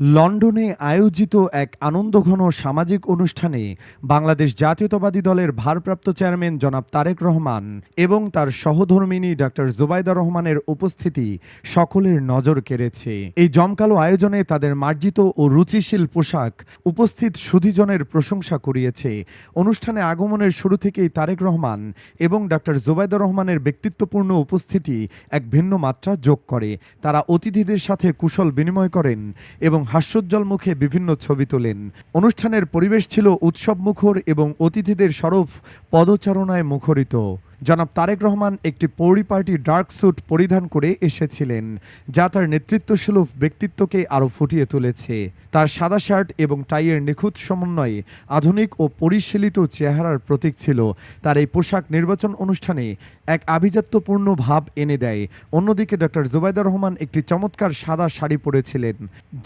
লন্ডনে আয়োজিত এক আনন্দঘন সামাজিক অনুষ্ঠানে বাংলাদেশ জাতীয়তাবাদী দলের ভারপ্রাপ্ত চেয়ারম্যান জনাব তারেক রহমান এবং তার সহধর্মিনী ডাক্তার জুবাইদা রহমানের উপস্থিতি সকলের নজর কেড়েছে। এই জমকালো আয়োজনে তাদের মার্জিত ও রুচিশীল পোশাক উপস্থিত সুধীজনের প্রশংসা করিয়েছে অনুষ্ঠানে আগমনের শুরু থেকেই তারেক রহমান এবং ডাক্তার জুবাইদা রহমানের ব্যক্তিত্বপূর্ণ উপস্থিতি এক ভিন্ন মাত্রা যোগ করে। তারা অতিথিদের সাথে কুশল বিনিময় করেন এবং হাস্যোজ্জ্বল মুখে বিভিন্ন ছবি তোলেন। অনুষ্ঠানের পরিবেশ ছিল উৎসব মুখর এবং অতিথিদের সরব পদচারণায় মুখরিত। জনাব তারেক রহমান একটি পরিপাটি ডার্ক স্যুট পরিধান করে এসেছিলেন, যা তার নেতৃত্বসুলভ ব্যক্তিত্বকে আরও ফুটিয়ে তুলেছে। তার সাদা শার্ট এবং টাইয়ের নিখুঁত সমন্বয়ে আধুনিক ও পরিশীলিত চেহারার প্রতীক ছিল। তার এই পোশাক নির্বাচন অনুষ্ঠানে এক আভিজাত্যপূর্ণ ভাব এনে দেয়। অন্যদিকে ডক্টর জুবাইদা রহমান একটি চমৎকার সাদা শাড়ি পরেছিলেন,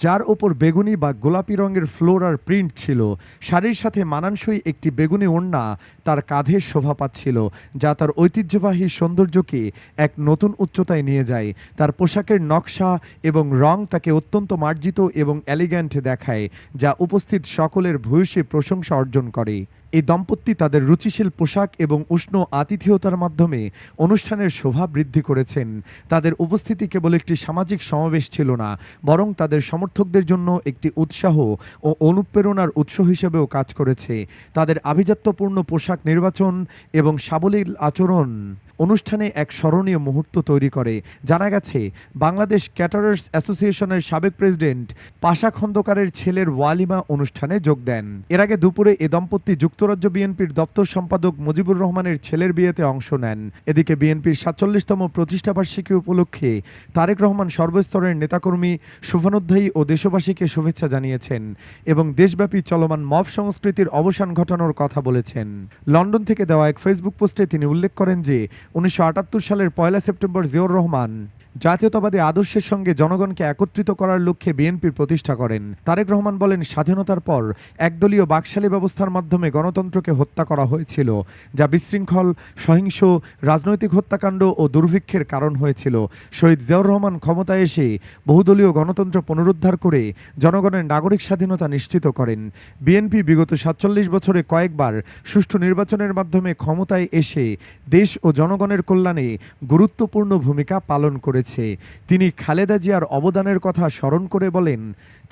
যার ওপর বেগুনি বা গোলাপি রঙের ফ্লোরার প্রিন্ট ছিল। শাড়ির সাথে মানানসই একটি বেগুনি ওড়না তার কাঁধে শোভা পাচ্ছিল, যা তার ঐতিহ্যবাহী সৌন্দর্যকে এক নতুন উচ্চতায় নিয়ে যায়। তার পোশাকের নকশা এবং রং তাকে অত্যন্ত মার্জিত এবং এলিগ্যান্ট দেখায়, যা উপস্থিত সকলের ভূয়সী প্রশংসা অর্জন করে। এই দম্পতি তাদের রুচিশীল পোশাক এবং উষ্ণ আতিথেয়তার মাধ্যমে অনুষ্ঠানের শোভা বৃদ্ধি করেছেন। তাদের উপস্থিতি কেবল একটি সামাজিক সমাবেশ ছিল না, বরং তাদের সমর্থকদের জন্য একটি উৎসাহ ও অনুপ্রেরণার উৎস হিসেবেও কাজ করেছে। তাদের আভিজাত্যপূর্ণ পোশাক নির্বাচন এবং সাবলীল আচরণ অনুষ্ঠানে এক স্মরণীয় মুহূর্ত তৈরি করে। জানা গেছে, বাংলাদেশ ক্যাটারার্স অ্যাসোসিয়েশনের সাবেক প্রেসিডেন্ট পাশা খন্দকারের ছেলের ওয়ালিমা অনুষ্ঠানে যোগ দেন। এর আগে দুপুরে এ দম্পতি যুক্তরাজ্য বিএনপির দপ্তর সম্পাদক মুজিবুর রহমানের ছেলের বিয়েতে অংশ নেন। এদিকে বিএনপির সাতচল্লিশতম প্রতিষ্ঠাবার্ষিকী উপলক্ষে তারেক রহমান সর্বস্তরের নেতাকর্মী, শুভানুধ্যায়ী ও দেশবাসীকে শুভেচ্ছা জানিয়েছেন এবং দেশব্যাপী চলমান মব সংস্কৃতির অবসান ঘটানোর কথা বলেছেন। লন্ডন থেকে দেওয়া এক ফেসবুক পোস্টে তিনি উল্লেখ করেন যে উনিশশো আটাত্তর সালের পয়লা সেপ্টেম্বর জিয়র রহমান। জাতীয়তাবাদী আদর্শের সঙ্গে জনগণকে একত্রিত করার লক্ষ্যে বিএনপির প্রতিষ্ঠা করেন। তারেক রহমান বলেন, স্বাধীনতার পর একদলীয় বাকশালী ব্যবস্থার মাধ্যমে গণতন্ত্রকে হত্যা করা হয়েছিল, যা বিশৃঙ্খল, সহিংস, রাজনৈতিক হত্যাকাণ্ড ও দুর্ভিক্ষের কারণ হয়েছিল। শহীদ জিয়াউর রহমান ক্ষমতায় এসে বহুদলীয় গণতন্ত্র পুনরুদ্ধার করে জনগণের নাগরিক স্বাধীনতা নিশ্চিত করেন। বিএনপি বিগত সাতচল্লিশ বছরে কয়েকবার সুষ্ঠু নির্বাচনের মাধ্যমে ক্ষমতায় এসে দেশ ও জনগণের কল্যাণে গুরুত্বপূর্ণ ভূমিকা পালন করেছে। তিনি খালেদা জিয়ার অবদানের কথা স্মরণ করে বলেন,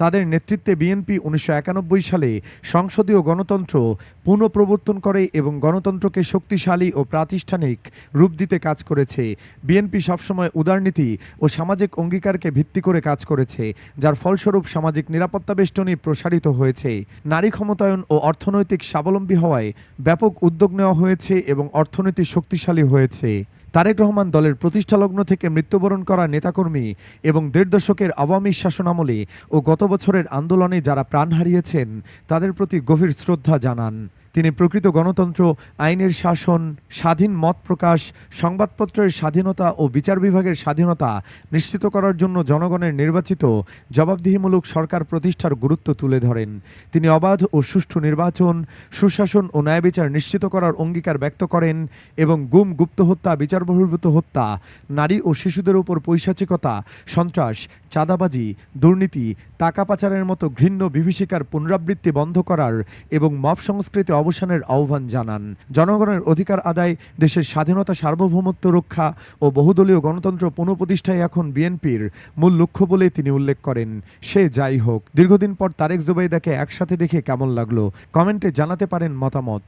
তাদের নেতৃত্বে বিএনপি উনিশশো একানব্বই সালে সংসদীয় গণতন্ত্র পুনঃপ্রবর্তন করে এবং গণতন্ত্রকে শক্তিশালী ও প্রাতিষ্ঠানিক রূপ দিতে কাজ করেছে। বিএনপি সবসময় উদারনীতি ও সামাজিক অঙ্গীকারকে ভিত্তি করে কাজ করেছে, যার ফলস্বরূপ সামাজিক নিরাপত্তা বেষ্টনী প্রসারিত হয়েছে। নারী ক্ষমতায়ন ও অর্থনৈতিক স্বাবলম্বী হওয়ায় ব্যাপক উদ্যোগ নেওয়া হয়েছে এবং অর্থনীতি শক্তিশালী হয়েছে। তারেক রহমান দলের প্রতিষ্ঠালগ্ন থেকে মৃত্যুবরণ করা নেতাকর্মী এবং দেড় দশকের আওয়ামী শাসনামলে ও গত বছরের আন্দোলনে যারা প্রাণ হারিয়েছেন, তাদের প্রতি গভীর শ্রদ্ধা জানান। তিনি প্রকৃত গণতন্ত্র, আইনের শাসন, স্বাধীন মত প্রকাশ, সংবাদপত্রের স্বাধীনতা ও বিচার বিভাগের স্বাধীনতা নিশ্চিত করার জন্য জনগণের নির্বাচিত, জবাবদিহিমূলক সরকার প্রতিষ্ঠার গুরুত্ব তুলে ধরেন। তিনি অবাধ ও সুষ্ঠু নির্বাচন, সুশাসন ও ন্যায় বিচার নিশ্চিত করার অঙ্গীকার ব্যক্ত করেন এবং গুম গুপ্ত হত্যা, বিচার বহির্ভূত হত্যা, নারী ও শিশুদের উপর পৈশাচিকতা, সন্ত্রাস, চাঁদাবাজি, দুর্নীতি, টাকা পাচারের মতো ঘৃণ্য বিভীষিকার পুনরাবৃত্তি বন্ধ করার এবং মব সংস্কৃতি অবসানের আহ্বান জানান। জনগণের অধিকার আদায়, দেশের স্বাধীনতা, সার্বভৌমত্ব রক্ষা ও বহুদলীয় গণতন্ত্র পুনঃপ্রতিষ্ঠায় এখন বিএনপির মূল লক্ষ্য বলে তিনি উল্লেখ করেন। সে যাই হোক। দীর্ঘদিন পর তারেক জুবাইদাকে একসাথে দেখে কেমন লাগল? কমেন্টে জানাতে পারেন মতামত।